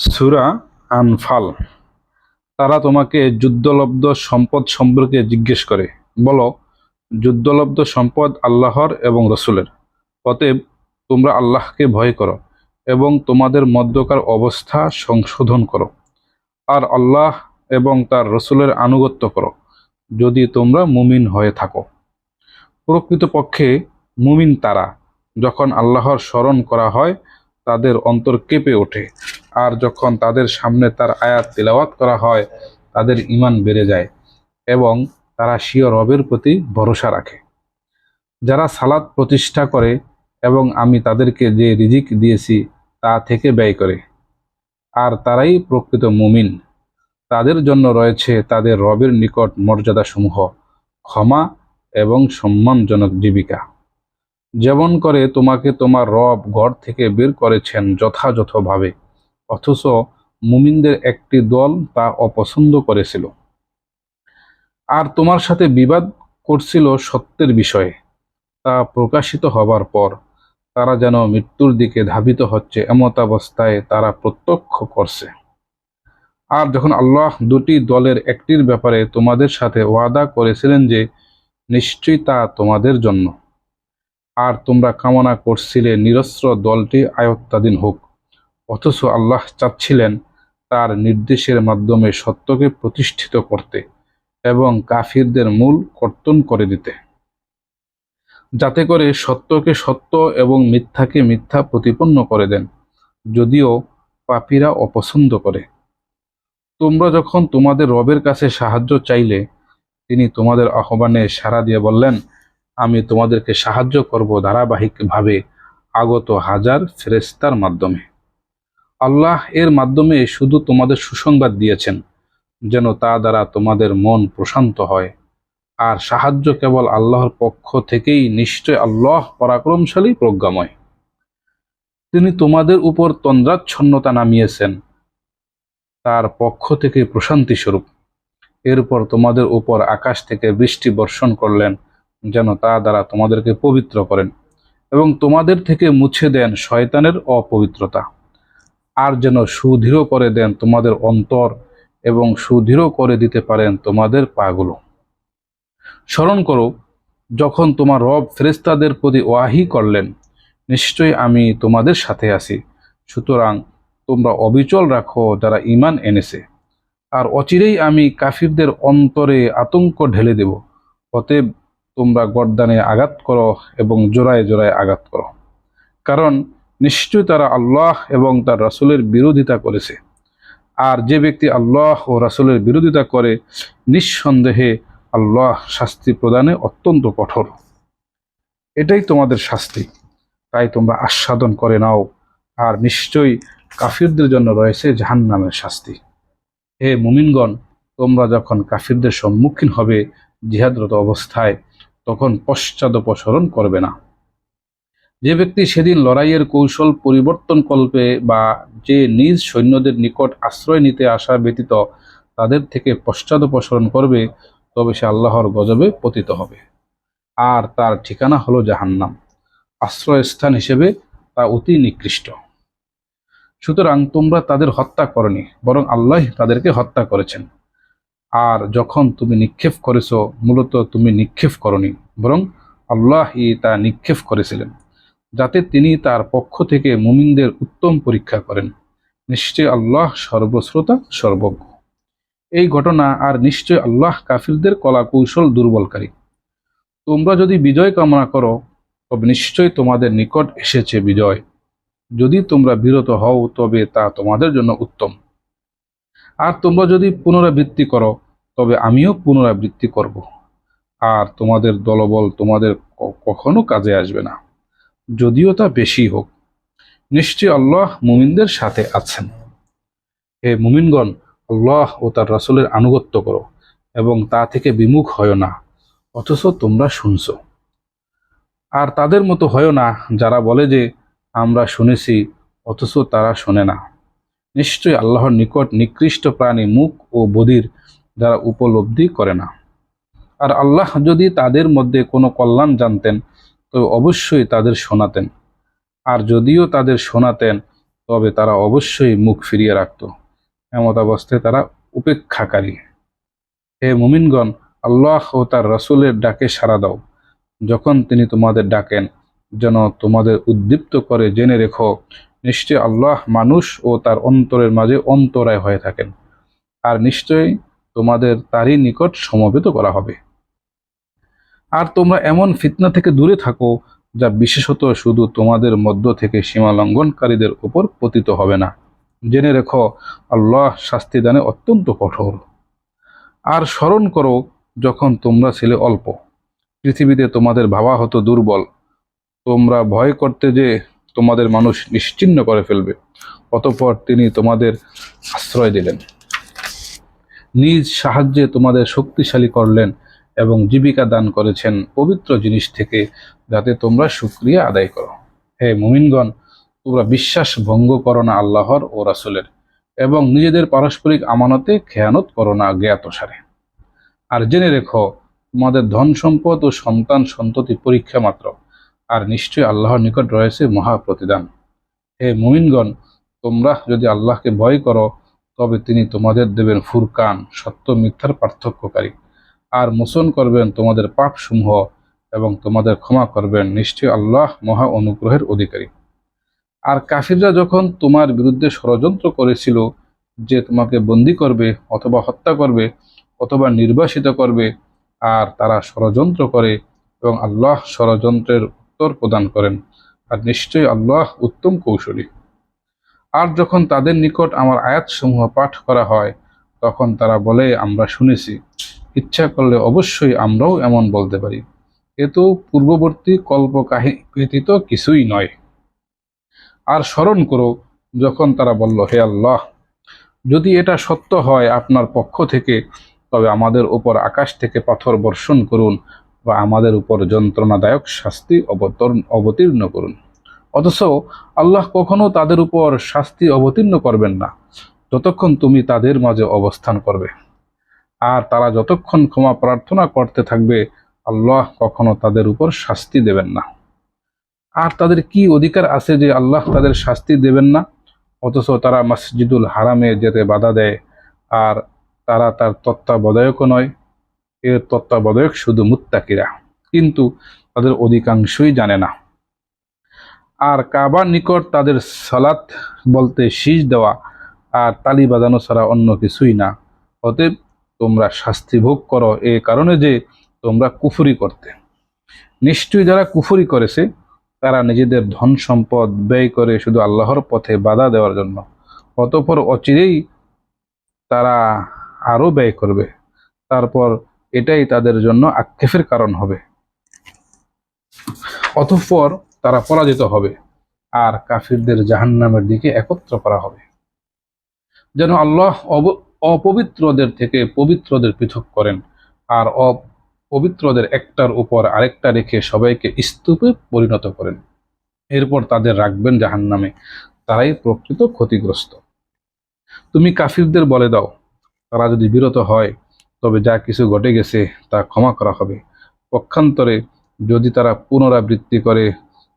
সুরা আনফাল। তারা তোমাকে যুদ্ধলব্ধ সম্পদ সম্পর্কে জিজ্ঞেস করে। বলো, যুদ্ধলব্ধ সম্পদ আল্লাহর এবং রসুলের। অতএব তোমরা আল্লাহকে ভয় করো এবং তোমাদের মধ্যকার অবস্থা সংশোধন করো। আর আল্লাহ এবং তার রসুলের আনুগত্য করো, যদি তোমরা মুমিন হয়ে থাকো। প্রকৃতপক্ষে মুমিন তারা, যখন আল্লাহর স্মরণ করা হয় তাদের অন্তর কেঁপে ওঠে। আর যখন তাদের সামনে তার আয়াত তেলাওয়াত করা হয়, তাদের ইমান বেড়ে যায় এবং তারা স্বীয় রবের প্রতি ভরসা রাখে। যারা সালাদ প্রতিষ্ঠা করে এবং আমি তাদেরকে যে রিজিক দিয়েছি, তা থেকে ব্যয় করে। আর তারাই প্রকৃত মুমিন। তাদের জন্য রয়েছে তাদের রবের নিকট মর্যাদাসমূহ, ক্ষমা এবং সম্মানজনক জীবিকা। যেমন করে তোমাকে তোমার রব ঘর থেকে বের করেছেন যথাযথভাবে, অথচ মুমিনদের একটি দল তা অপছন্দ করেছিল। আর তোমার সাথে বিবাদ করছিল সত্যের বিষয়ে, তা প্রকাশিত হবার পর তারা যেন মৃত্যুর দিকে ধাবিত হচ্ছে এমতাবস্থায় তারা প্রত্যক্ষ করছে। আর যখন আল্লাহ দুটি দলের একটির ব্যাপারে তোমাদের সাথে ওয়াদা করেছিলেন যে, নিশ্চয়ই তা তোমাদের জন্য। আর তোমরা কামনা করছিলে নিরস্ত্র দলটি আয়ত্তাধীন হোক। অথচ আল্লাহ চাচ্ছিলেন তার নির্দেশের মাধ্যমে সত্যকে প্রতিষ্ঠিত করতে এবং কাফিরদের মূল কর্তন করে দিতে। যাতে করে সত্যকে সত্য এবং মিথ্যাকে মিথ্যা প্রতিপন্ন করে দেন, যদিও পাপীরা অপছন্দ করে। তোমরা যখন তোমাদের রবের কাছে সাহায্য চাইলে, তিনি তোমাদের আহ্বানে সাড়া দিয়ে বললেন আমি তোমাদেরকে সাহায্য করব ধারাবাহিকভাবে আগত হাজার ফেরেস্তার মাধ্যমে। আল্লাহ এর মাধ্যমে শুধু তোমাদের সুসংবাদ দিয়েছেন, যেন তা দ্বারা তোমাদের মন প্রশান্ত হয়। আর সাহায্য কেবল আল্লাহর পক্ষ থেকেই নিশ্চয় আল্লাহ পরাক্রমশালী প্রজ্ঞাময়। তিনি তোমাদের উপর তন্দ্রাচ্ছন্নতা নামিয়েছেন, তার পক্ষ থেকে প্রশান্তি স্বরূপ এরপর তোমাদের উপর আকাশ থেকে বৃষ্টি বর্ষণ করলেন যেন তা দ্বারা তোমাদেরকে পবিত্র করেন এবং তোমাদের থেকে মুছে দেন শয়তানের অপবিত্রতা। আর যেন সুদৃঢ় করে দেন তোমাদের অন্তর এবং সুদৃঢ় করে দিতে পারেন তোমাদের পাগুলো। স্মরণ করো, যখন তোমার রব ফেরেস্তাদের প্রতি ওয়াহি করলেন, নিশ্চয়ই আমি তোমাদের সাথে আছি। সুতরাং তোমরা অবিচল রাখো যারা ইমান এনেছে। আর অচিরেই আমি কাফিরদের অন্তরে আতঙ্ক ঢেলে দেব, অতএব তোমরা গর্দানে আঘাত করো এবং জোড়ায় জোড়ায় আঘাত করো। কারণ নিশ্চয় তারা আল্লাহ এবং তার রাসুলের বিরোধিতা করেছে। আর যে ব্যক্তি আল্লাহ ও রাসুলের বিরোধিতা করে, নিঃসন্দেহে আল্লাহ শাস্তি প্রদানে অত্যন্ত কঠোর। এটাই তোমাদের শাস্তি। তাই তোমরা আস্বাদন করে নাও। আর নিশ্চয়ই কাফিরদের জন্য রয়েছে জাহান নামের শাস্তি। হে মুমিনগণ, তোমরা যখন কাফিরদের সম্মুখীন হবে জিহাদরত অবস্থায় তখন পশ্চাদপসরণ করবে না। যে ব্যক্তি সেদিন লড়াইয়ের কৌশল পরিবর্তন কল্পে বা যে নিজ সৈন্যদের নিকট আশ্রয় নিতে আসা ব্যতীত তাদের থেকে পশ্চাদপসরণ করবে, তবে সে আল্লাহর গজবে পতিত হবে। আর তার ঠিকানা হলো জাহান্নাম। আশ্রয়স্থান হিসেবে তা অতি নিকৃষ্ট। সুতরাং তোমরা তাদের হত্যা করনি, বরং আল্লাহ তাদেরকে হত্যা করেছেন। আর যখন তুমি নিক্ষেপ করেছ, মূলত তুমি নিক্ষেপ করনি, বরং আল্লাহই তা নিক্ষেপ করেছিলেন, যাতে তিনি তার পক্ষ থেকে মুমিনদের উত্তম পরীক্ষা করেন। নিশ্চয় আল্লাহ সর্বশ্রোতা, সর্বজ্ঞ। এই ঘটনা আর নিশ্চয় আল্লাহ কাফিরদের কলা কৌশল দুর্বলকারী। তোমরা যদি বিজয় কামনা করো, তবে নিশ্চয় তোমাদের নিকট এসেছে বিজয়। যদি তোমরা বিরত হও, তবে তা তোমাদের জন্য উত্তম। আর তোমরা যদি পুনরাবৃত্তি করো, তবে আমিও পুনরাবৃত্তি করব। আর তোমাদের দলবল তোমাদের কখনো কাজে আসবে না। যদিও তা বেশি হোক নিশ্চয় আল্লাহ মুমিনদের সাথে আছেন। হে মুমিনগণ, আল্লাহ ও তার রাসুলের আনুগত্য করো, এবং তা থেকে বিমুখ হয় না, অথচ তোমরা শুনছ। আর তাদের মতো হয় না যারা বলে যে, আমরা শুনেছি, অথচ তারা শোনে না। নিশ্চয়ই আল্লাহর নিকট নিকৃষ্ট প্রাণী মুখ ও বদির যারা উপলব্ধি করে না। আর আল্লাহ যদি তাদের মধ্যে কোনো কল্যাণ জানতেন তবে অবশ্যই তাদের শোনাতেন। আর যদিও তাদের শোনাতেন, তবে তারা অবশ্যই মুখ ফিরিয়ে রাখত। এমত অবস্থায় তারা উপেক্ষাকারী। হে মুমিনগণ, আল্লাহ ও তার রসুলের ডাকে সাড়া দাও। যখন তিনি তোমাদের ডাকেন, যেন তোমাদের উদ্দীপ্ত করে জেনে রেখো নিশ্চয় আল্লাহ মানুষ ও তার অন্তরের মাঝে অন্তরায় হয়ে থাকেন। আর নিশ্চয়ই তোমাদের তারই নিকট সমবেত করা হবে। আর তোমরা এমন ফিতনা থেকে দূরে থাকো, যা বিশেষত শুধু তোমাদের মধ্য থেকে সীমা লঙ্ঘনকারীদের উপর পতিত হবে না। জেনে রেখো, আল্লাহ শাস্তিদানে অত্যন্ত কঠোর। আর স্মরণ করো, যখন তোমরা ছিলে অল্প, পৃথিবীতে তোমাদের ভাবা হতো দুর্বল, তোমরা ভয় করতে যে তোমাদের মানুষ নিশ্চিন্ন করে ফেলবে। অতঃপর তিনি তোমাদের আশ্রয় দিলেন। নিজ সাহায্যে তোমাদের শক্তিশালী করলেন এবং জীবিকা দান করেছেন পবিত্র জিনিস থেকে যাতে তোমরা সুক্রিয়া আদায় করো। হে মুমিনগণ, তোমরা বিশ্বাস ভঙ্গ করো না আল্লাহর ও রাসুলের এবং নিজেদের পারস্পরিক আমানতে খেয়ানত করো না জ্ঞাতসারে। আর জেনে রেখো, তোমাদের ধন সম্পদ ও সন্তান সন্ততি পরীক্ষা মাত্র। আর নিশ্চয়ই আল্লাহর নিকট রয়েছে মহা প্রতিদান। হে মুমিনগণ, তোমরা যদি আল্লাহকে ভয় করো, তবে তিনি তোমাদের দেবেন ফুরকান, সত্য মিথ্যার পার্থক্যকারী। আর মোচন করবেন তোমাদের পাপসমূহ এবং তোমাদের ক্ষমা করবেন নিশ্চয়ই আল্লাহ মহা অনুগ্রহের অধিকারী। আর কাফিররা যখন তোমার বিরুদ্ধে ষড়যন্ত্র করেছিল, যে তোমাকে বন্দি করবে অথবা হত্যা করবে অথবা নির্বাসিত করবে, আর তারা ষড়যন্ত্র করে এবং আল্লাহ ষড়যন্ত্রের উত্তর প্রদান করেন, আর নিশ্চয়ই আল্লাহ উত্তম কৌশলী। আর যখন তাদের নিকট আমার আয়াতসমূহ পাঠ করা হয়, তখন তারা বলে, আমরা শুনেছি। ইচ্ছা করলে অবশ্যই আমরাও এমন বলতে পারি। এ তো পূর্ববর্তী কল্পকাহিনী ব্যতীত কিছুই নয়। আর স্মরণ করো, যখন তারা বলল, হে আল্লাহ, যদি এটা সত্য হয় আপনার পক্ষ থেকে, তবে আমাদের ওপর আকাশ থেকে পাথর বর্ষণ করুন বা আমাদের উপর যন্ত্রণাদায়ক শাস্তি অবতরণ অবতীর্ণ করুন। অথচ আল্লাহ কখনো তাদের উপর শাস্তি অবতীর্ণ করবেন না, যতক্ষণ তুমি তাদের মাঝে অবস্থান করবে। আর তারা যতক্ষণ ক্ষমা প্রার্থনা করতে থাকবে, আল্লাহ কখনো তাদের উপর শাস্তি দেবেন না। আর তাদের কি অধিকার আছে যে আল্লাহ তাদের শাস্তি দেবেন না? অথচ তারা মসজিদুল হারামে যেতে বাধা দেয়, আর তারা তার তত্ত্বাবধায়কও নয়। এর তত্ত্বাবধায়ক শুধু মুত্তাকিরা, কিন্তু তাদের অধিকাংশই জানে না। আর কাবার নিকট তাদের সালাত বলতে শীষ দেওয়া আর তালি বাজানো ছাড়া অন্য কিছুই না। অতএব তোমরা শাস্তি ভোগ করো এ কারণে যে তোমরা কুফুরি করতে। নিশ্চয়ই যারা কুফুরি করেছে, তারা নিজেদের ধন সম্পদ ব্যয় করে শুধু আল্লাহর পথে বাধা দেওয়ার জন্য। অতঃপর অচিরেই তারা আরও ব্যয় করবে। তারপর এটাই তাদের জন্য আক্ষেপের কারণ হবে। অতঃপর তারা পরাজিত হবে আর কাফিরদের জাহান্নামের দিকে একত্র করা হবে। যেন আল্লাহ অপবিত্রদের থেকে পবিত্রদের পৃথক করেন আর অপবিত্রদের একটার উপর আরেকটা রেখে সবাইকে স্তূপে পরিণত করেন। এরপর তাদের রাখবেন জাহান্নামে। তারাই প্রকৃত ক্ষতিগ্রস্ত। তুমি কাফিরদের বলে দাও, তারা যদি বিরত হয় তবে যা কিছু ঘটে গেছে তা ক্ষমা করা হবে। পক্ষান্তরে যদি তারা পুনরাবৃত্তি করে,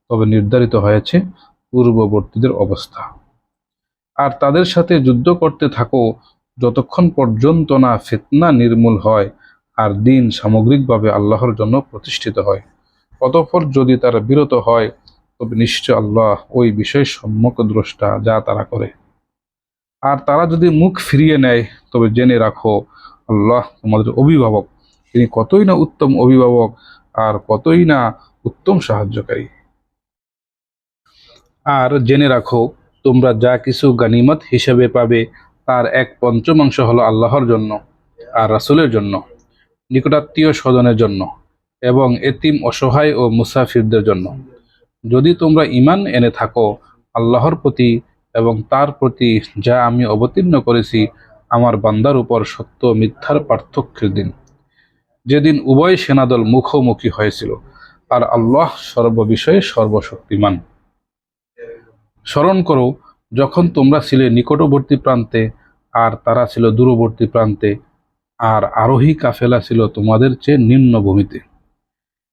তবে নির্ধারিত হয়েছে পূর্ববর্তীদের অবস্থা। আর তাদের সাথে যুদ্ধ করতে থাকো, যতক্ষণ পর্যন্ত না ফিতনা নির্মূল হয় আর দিন সামগ্রিকভাবে আল্লাহর জন্য প্রতিষ্ঠিত হয়। অতঃপর যদি তারা বিরত হয়, তবে নিশ্চয় আল্লাহ ওই বিষয়ে সম্যক দ্রষ্টা যা তারা করে। আর তারা যদি মুখ ফিরিয়ে নেয়, তবে জেনে রাখো আল্লাহ তোমাদের অভিভাবক। তিনি কতই না উত্তম অভিভাবক আর কতই না উত্তম সাহায্যকারী। আর জেনে রাখো, তোমরা যা কিছু গানিমত হিসেবে পাবে, তার এক পঞ্চমাংশ হলো আল্লাহর জন্য আর রাসূলের জন্য, নিকটাত্মীয় স্বজনের জন্য এবং এতিম, অসহায় ও মুসাফিরদের জন্য। যদি তোমরা ইমান এনে থাকো আল্লাহর প্রতি এবং তার প্রতি যা আমি অবতীর্ণ করেছি আমার বান্দার উপর সত্য মিথ্যার পার্থক্যের দিন। যেদিন উভয় সেনাদল মুখোমুখি হয়েছিল, আর আল্লাহ সর্ববিষয়ে সর্বশক্তিমান। স্মরণ করো, যখন তোমরা ছিলে নিকটবর্তী প্রান্তে, আর তারা ছিল দূরবর্তী প্রান্তে, আর আরোহী কাফেলা ছিল তোমাদের চেয়ে নিম্ন ভূমিতে।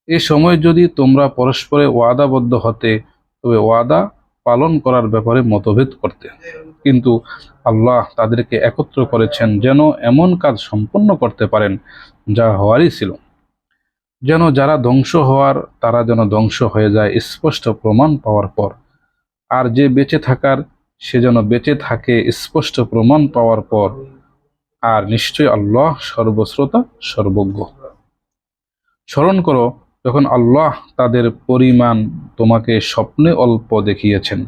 এ সময় যদি তোমরা পরস্পরে ওয়াদাবদ্ধ হতে, তবে ওয়াদা পালন করার ব্যাপারে মতভেদ করতে। কিন্তু আল্লাহ তাদেরকে একত্র করেছেন যেন এমন কাজ সম্পন্ন করতে পারেন, যা হওয়ারই ছিল। যেন যারা ধ্বংস হওয়ার, তারা যেন ধ্বংস হয়ে যায় স্পষ্ট প্রমাণ পাওয়ার পর। আর যে বেঁচে থাকার, সে যেন বেঁচে থাকে স্পষ্ট প্রমাণ পাওয়ার পর। আর নিশ্চয় আল্লাহ সর্বশ্রোতা, সর্বজ্ঞ। স্মরণ করো, যখন আল্লাহ তাদের পরিমাণ তোমাকে স্বপ্নে অল্প দেখিয়েছেন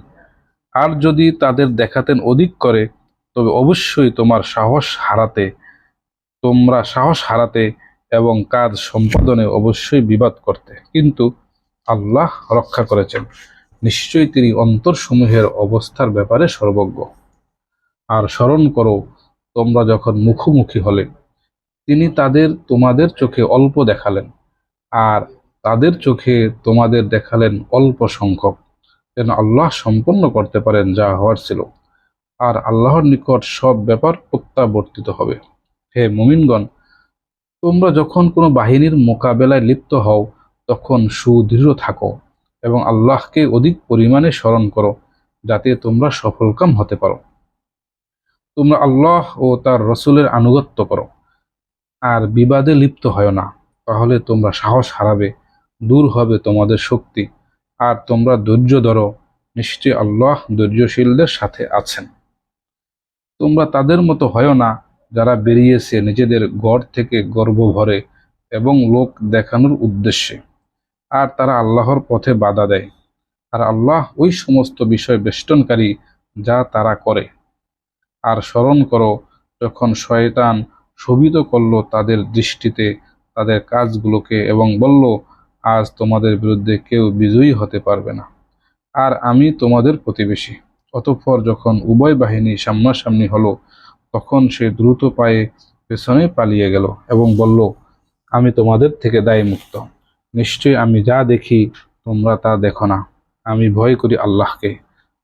আর যদি তাদের দেখাতেন অধিক করে, তবে অবশ্যই তোমার সাহস হারাতে, তোমরা সাহস হারাতে এবং কাজ সম্পাদনে অবশ্যই বিবাদ করতে। কিন্তু আল্লাহ রক্ষা করেছেন। নিশ্চয়ই তিনি অন্তরসমূহের অবস্থার ব্যাপারে সর্বজ্ঞ। আর স্মরণ করো, তোমরা যখন মুখোমুখি হলে, তিনি তাদের, তোমাদের চোখে অল্প দেখালেন, আর তাদের চোখে তোমাদের দেখালেন অল্প সংখ্যক। যেন আল্লাহ সম্পন্ন করতে পারেন যা হওয়ার ছিল। আর আল্লাহর নিকট সব ব্যাপার প্রত্যাবর্তিত হবে। হে মুমিনগণ, তোমরা যখন কোনো বাহিনীর মোকাবেলায় লিপ্ত হও, তখন সুদৃঢ় থাকো এবং আল্লাহকে অধিক পরিমাণে স্মরণ করো, যাতে তোমরা সফলকাম হতে পারো। তোমরা আল্লাহ ও তার রসুলের আনুগত্য করো। আর বিবাদে লিপ্ত হয় না, তাহলে তোমরা সাহস হারাবে, দূর হবে তোমাদের শক্তি। আর তোমরা ধৈর্য ধরো। নিশ্চয় আল্লাহ ধৈর্যশীলদের সাথে আছেন। তোমরা তাদের মতো হয় না যারা বেরিয়েছে নিজেদের গড় থেকে গর্ব ভরে এবং লোক দেখানোর উদ্দেশ্যে। আর তারা আল্লাহর পথে বাধা দেয়। আর আল্লাহ ওই সমস্ত বিষয় বেষ্টনকারী যা তারা করে। আর স্মরণ করো, যখন শয়তান শোভিত করল তাদের দৃষ্টিতে, তাদের কাজগুলোকে এবং বলল আজ তোমাদের বিরুদ্ধে কেউ বিজয়ী হতে পারবে না। আর আমি তোমাদের প্রতিবেশী। অতঃপর যখন উভয় বাহিনী সামনাসামনি হলো, তখন সে দ্রুত পায়ে পেছনে পালিয়ে গেল এবং বলল, আমি তোমাদের থেকে দায় মুক্ত নিশ্চয়ই আমি যা দেখি, তোমরা তা দেখো না। আমি ভয় করি আল্লাহকে।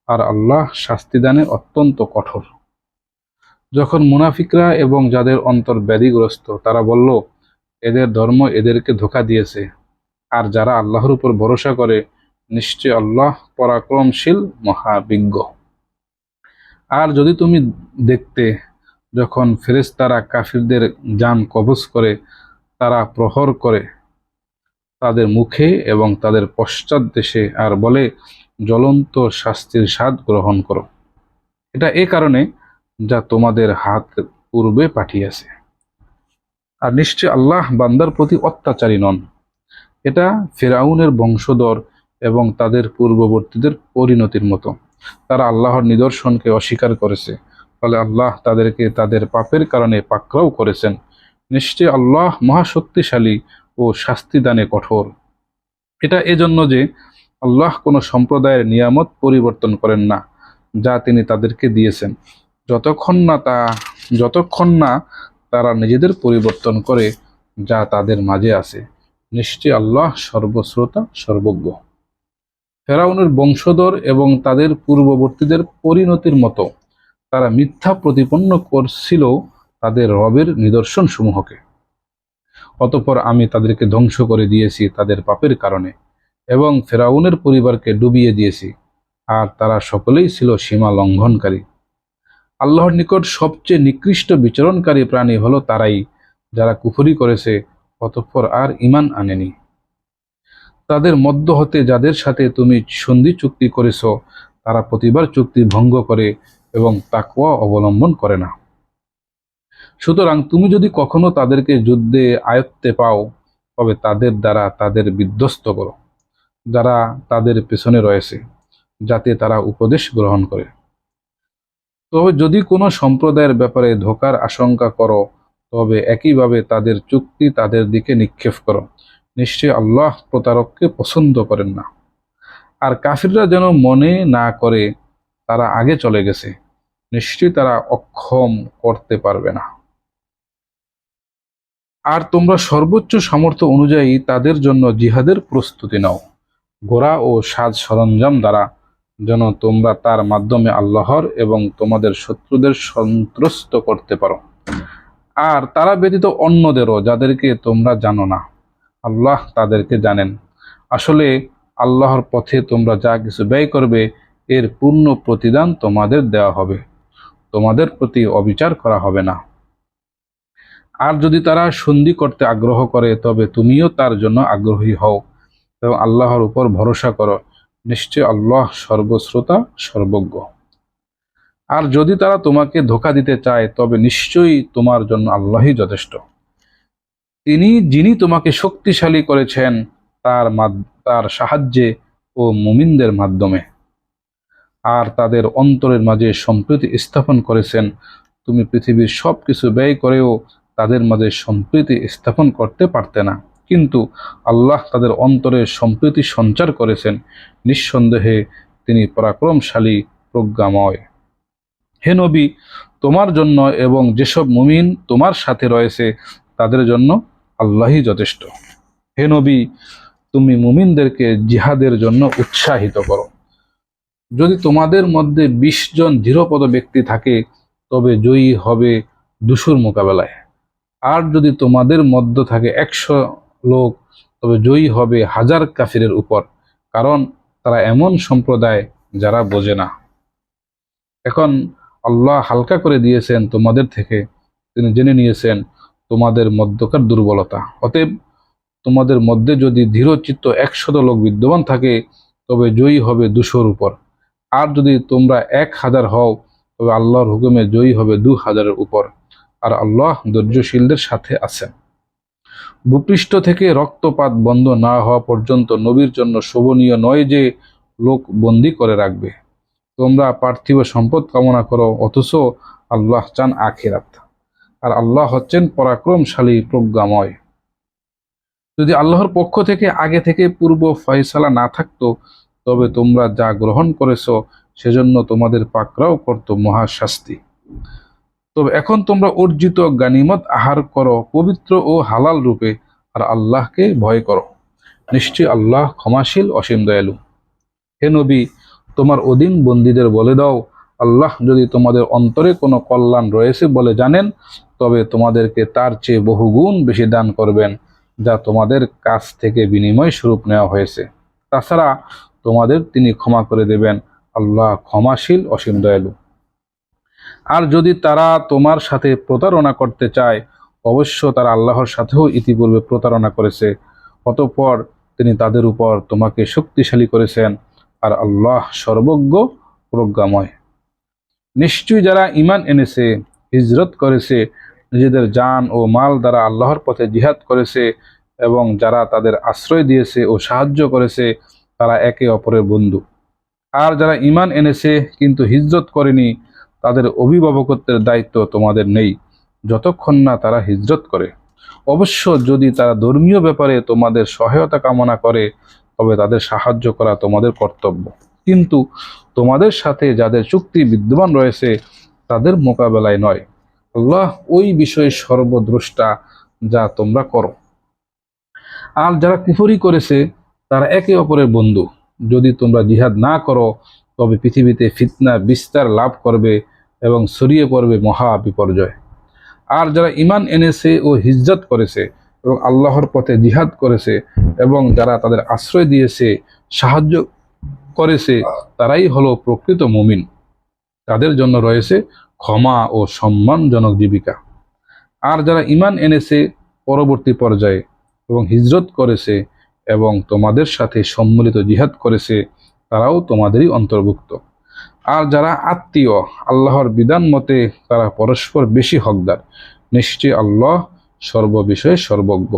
আর আল্লাহ শাস্তিদানে অত্যন্ত কঠোর। যখন মুনাফিকরা এবং যাদের অন্তর ব্যাধিগ্রস্ত, তারা বলল, এদের ধর্ম এদেরকে ধোকা দিয়েছে। আর যারা আল্লাহর উপর ভরসা করে নিশ্চয় আল্লাহ পরাক্রমশীল মহাবিজ্ঞ। আর যদি তুমি দেখতে যখন ফেরেশতারা কাফিরদের যান কবজ করে, তারা প্রহর করে, তাদের মুখে এবং তাদের পশ্চাৎ দেশে আর বলে, জ্বলন্ত শাস্তির স্বাদ গ্রহণ করো। এটা এ কারণে যা তোমাদের হাত পূর্বে পাঠিয়েছে। আর নিশ্চয় আল্লাহ বান্দার প্রতি অত্যাচারী নন। এটা ফেরাউনের বংশধর এবং তাদের পূর্ববর্তীদের পরিণতির মতো। তারা আল্লাহর নিদর্শনকে অস্বীকার করেছে। ফলে আল্লাহ তাদেরকে তাদের পাপের কারণে পাকড়াও করেছেন। নিশ্চয় আল্লাহ মহাশক্তিশালী ও শাস্তিদানে কঠোর। এটা এজন্য যে আল্লাহ কোনো সম্প্রদায়ের নিয়ামত পরিবর্তন করেন না, যা তিনি তাদেরকে দিয়েছেন। যতক্ষণ না তা, যতক্ষণ না তারা নিজেদের পরিবর্তন করে, যা তাদের মাঝে আছে। নিশ্চয় আল্লাহ সর্বশ্রোতা, সর্বজ্ঞ। ফেরাউনের বংশধর এবং তাদের পূর্ববর্তীদের পরিণতির মতো তারা মিথ্যা প্রতিপন্ন করছিল তাদের রবের নিদর্শন সমূহকে অতপর আমি তাদেরকে ধ্বংস করে দিয়েছি তাদের পাপের কারণে এবং ফেরাউনের পরিবারকে ডুবিয়ে দিয়েছি, আর তারা সকলেই ছিল সীমা লঙ্ঘনকারী। আল্লাহর নিকট সবচেয়ে নিকৃষ্ট বিচরণকারী প্রাণী হলো তারাই, যারা কুফরি করেছে অতঃপর আর ইমান আনেনি। তাদের মধ্য হতে যাদের সাথে তুমি সন্ধি চুক্তি করেছ, তারা প্রতিবার চুক্তি ভঙ্গ করে এবং তাকুয়া অবলম্বন করে না। সুতরাং তুমি যদি কখনো তাদেরকে যুদ্ধে আয়ত্তে পাও, তবে তাদের দ্বারা তাদের বিধ্বস্ত করো, যারা তাদের পেছনে রয়েছে, যাতে তারা উপদেশ গ্রহণ করে। তবে যদি কোনো সম্প্রদায়ের ব্যাপারে ধোকার আশঙ্কা করো তবে একইভাবে তাদের চুক্তি তাদের দিকে নিক্ষেপ করো। নিশ্চয় আল্লাহ প্রতারককে পছন্দ করেন না। আর কাফিররা যেন মনে না করে তারা আগে চলে গেছে, নিশ্চয়ই তারা অক্ষম করতে পারবে না। আর তোমরা সর্বোচ্চ সামর্থ্য অনুযায়ী তাদের জন্য জিহাদের প্রস্তুতি নাও। ঘোড়া ও সাজ সরঞ্জাম দ্বারা যেন তোমরা তার মাধ্যমে আল্লাহর এবং তোমাদের শত্রুদের সন্ত্রস্ত করতে পারো। আর তারা ব্যতীত অন্যদেরও যাদেরকে তোমরা জানো না। আল্লাহ তাদেরকে জানেন। আসলে আল্লাহর পথে তোমরা যা কিছু ব্যয় করবে, এর পূর্ণ প্রতিদান তোমাদের দেওয়া হবে। তোমাদের প্রতি অবিচার করা হবে না। আর যদি তারা সন্ধি করতে আগ্রহ করে, তবে তুমিও তার জন্য আগ্রহী হও। এবং আল্লাহর উপর ভরসা করো। নিশ্চয় আল্লাহ সর্বশ্রোতা, সর্বজ্ঞ। আর যদি তারা তোমাকে ধোকা দিতে চায়, তবে নিশ্চয়ই তোমার জন্য আল্লাহই যথেষ্ট। তিনি, যিনি তোমাকে শক্তিশালী করেছেন, তার তার সাহায্যে ও মুমিনদের মাধ্যমে। আর তাদের অন্তরের মাঝে সম্প্রীতি স্থাপন করেছেন। তুমি পৃথিবীর সব কিছু ব্যয় করেও তাদের মাঝে সম্প্রীতি স্থাপন করতে পারতে না। কিন্তু আল্লাহ তাদের অন্তরে সম্প্রীতি সঞ্চার করেছেন। নিঃসন্দেহে তিনি পরাক্রমশালী, প্রজ্ঞাময়। হে নবী, তোমার জন্য এবং যেসব মুমিন তোমার সাথে রয়েছে, তাদের জন্য আল্লাহই যথেষ্ট। হে নবী, তুমি মুমিনদেরকে জিহাদের জন্য উৎসাহিত করো। যদি তোমাদের মধ্যে বিশ জন দৃঢ়পদ ব্যক্তি থাকে, তবে জয়ী হবে দুশুর মোকাবেলায়। আর যদি তোমাদের মধ্য থাকে একশো লোক, তবে জয়ী হবে হাজার কাফিরের উপর, কারণ তারা এমন সম্প্রদায় যারা বোঝে না। এখন আল্লাহ হালকা করে দিয়েছেন তোমাদের থেকে, তিনি জেনে নিয়েছেন তোমাদের মধ্যকার দুর্বলতা। অতএব তোমাদের মধ্যে যদি দৃঢ়চিত্ত একশত লোক বিদ্যমান থাকে, তবে জয়ী হবে দুশোর উপর। আর যদি তোমরা এক হাজার হও, তবে আল্লাহর হুকুমে জয়ী হবে দু হাজারের উপর। আর আল্লাহ ধৈর্যশীলদের সাথে আছেন। ভূপৃষ্ঠ থেকে রক্তপাত বন্ধ না হওয়া পর্যন্ত নবীর জন্য শোভনীয় নয় যে, লোক বন্দি করে রাখবে। তোমরা পার্থিব সম্পদ কামনা করো, অথচ আল্লাহ চান আখেরাত। আর আল্লাহ হচ্ছেন পরাক্রমশালী, প্রজ্ঞাময়। যদি আল্লাহর পক্ষ থেকে আগে থেকে পূর্ব ফয়সালা না থাকতো, তবে তোমরা যা গ্রহণ করেছ, সেজন্য তোমাদের পাকরাও করত মহাশাস্তি। তবে এখন তোমরা অর্জিত গানিমত আহার করো, পবিত্র ও হালাল রূপে, আর আল্লাহকে ভয় করো। নিশ্চয় আল্লাহ ক্ষমাশীল, অসীম দয়ালু। হে নবী তোমার অধীন বন্দীদের বলে দাও। আল্লাহ যদি তোমাদের অন্তরে কোনো কল্যাণ রয়েছে বলে জানেন, তবে তোমাদেরকে তার চেয়ে বহুগুণ বেশি দান করবেন, যা তোমাদের কাছ থেকে বিনিময় স্বরূপ নেওয়া হয়েছে। তাছাড়া তোমাদের তিনি ক্ষমা করে দেবেন। আল্লাহ ক্ষমাশীল, অসীম দয়ালু। আর যদি তারা তোমার সাথে প্রতারণা করতে চায়, অবশ্য তারা আল্লাহর সাথেও ইতিপূর্বে প্রতারণা করেছে। অতঃপর তিনি তাদের উপর তোমাকে শক্তিশালী করেছেন। আর আল্লাহ সর্বজ্ঞ প্রজ্ঞাময়। নিশ্চয়ই যারা ইমান এনেছে, হিজরত করেছে, নিজেদের জান ও মাল দ্বারা আল্লাহর পথে জিহাদ করেছে এবং যারা তাদের আশ্রয় দিয়েছে ও সাহায্য করেছে, তারা একে অপরের বন্ধু। আর যারা ইমান এনেছে কিন্তু হিজরত করেনি, তাদের অভিভাবকত্বের দায়িত্ব তোমাদের নেই, যতক্ষণ না তারা হিজরত করে। অবশ্য যদি তারা ধর্মীয় ব্যাপারে তোমাদের সহায়তা কামনা করে তবে তাদের সাহায্য করা তোমাদের কর্তব্য। কিন্তু তোমাদের সাথে যাদের চুক্তি বিদ্যমান রয়েছে, তাদের মোকাবেলায় নয়। আল্লাহ ওই বিষয়ে সর্বদ্রষ্টা যা তোমরা করো। আর যারা কুফরি করেছে, তারা একে অপরের বন্ধু। যদি তোমরা জিহাদ না করো, তবে পৃথিবীতে ফিতনা, বিস্তার লাভ করবে এবং ছড়িয়ে পড়বে মহা বিপর্যয়। আর যারা ইমান এনেছে ও হিজরত করেছে এবং আল্লাহর পথে জিহাদ করেছে এবং যারা তাদের আশ্রয় দিয়েছে, সাহায্য করেছে, তারাই হলো প্রকৃত মুমিন। তাদের জন্য রয়েছে ক্ষমা ও সম্মানজনক জীবিকা। আর যারা ইমান এনেছে পরবর্তী পর্যায়ে এবং হিজরত করেছে এবং তোমাদের সাথে সম্মিলিত জিহাদ করেছে, তারাও তোমাদেরই অন্তর্ভুক্ত। আর যারা আত্মীয়, আল্লাহর বিধান মতে তারা পরস্পর বেশি হকদার নিশ্চয় আল্লাহ সর্ববিষয়ে সর্বজ্ঞ।